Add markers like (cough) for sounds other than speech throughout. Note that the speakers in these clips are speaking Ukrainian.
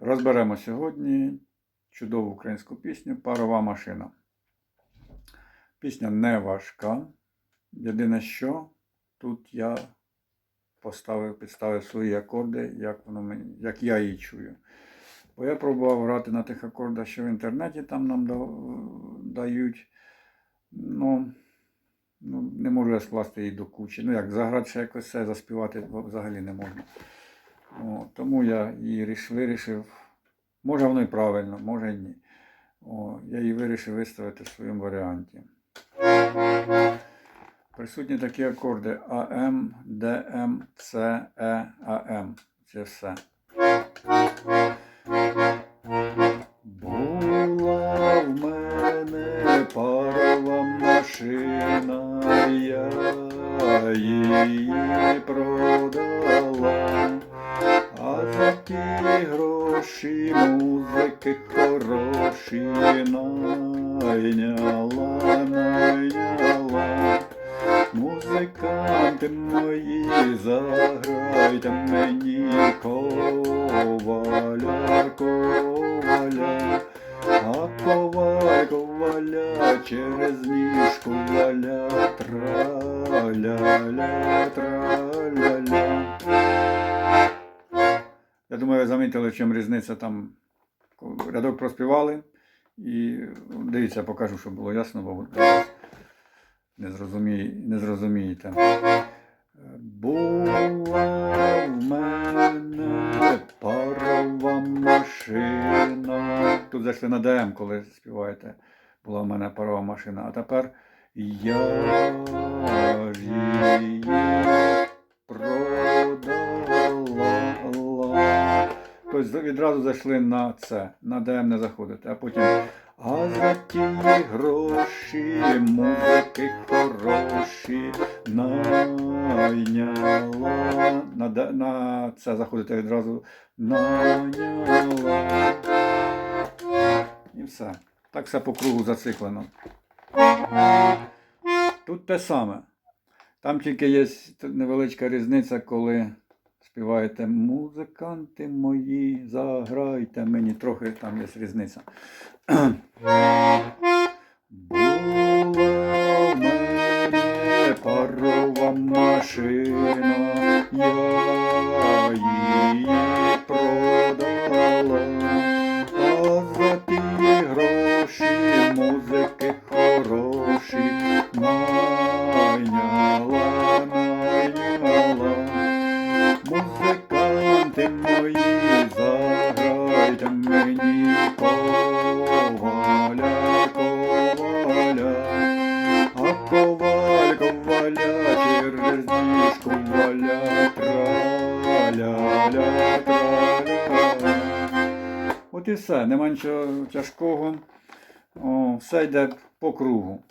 Розберемо сьогодні чудову українську пісню Парова машина. Пісня не важка. Єдине, що тут я поставив, підставив свої акорди, як, воно мені, як я її чую. Бо я пробував грати на тих акордах, що в інтернеті там нам дають. Ну, ну, не можу я скласти її до кучі. Ну як, заграти ще якось це, заспівати взагалі не можна. О, тому я її вирішив. Може воно і правильно, може і ні. О, я її вирішив виставити в своєму варіанті. Присутні такі акорди АМ, ДМ, С, Е, АМ. Це все. Була в мене парова машина, я її продала, гроші музики хороші найняла, найняла. Музиканти мої, заграйте мені коваля, коваля, а коваль, коваля, через ніжку валя, траля-ля, траля-ля. Я думаю, ви замітили, чому різниця там. Рядок проспівали. І дивіться, я покажу, щоб було ясно, бо не, зрозуміє, не зрозумієте. Була в мене парова машина. Тут зайшли на ДМ, коли співаєте. Була в мене парова машина. А тепер я її продала. Тобто відразу зайшли на це, на ДМ не заходите, а потім. А за ті гроші музики хороші найняла. На, на це заходите відразу найняла. І все. Так все по кругу зациклено. Тут те саме. Там тільки є невеличка різниця, коли співаєте музиканти мої, заграйте мені. Трохи там є різниця. (clears throat) От і все, нема нічого тяжкого. О, все йде по кругу.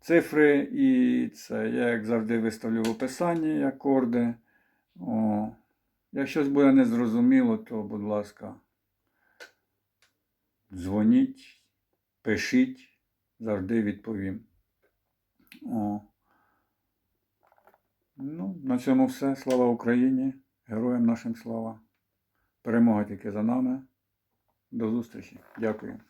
Цифри і це я, як завжди, виставлю в описанні акорди. О, як щось буде незрозуміло, то, будь ласка, дзвоніть, пишіть, завжди відповім. О. Ну, на цьому все. Слава Україні! Героям нашим слава! Перемога тільки за нами. До зустрічі. Дякую.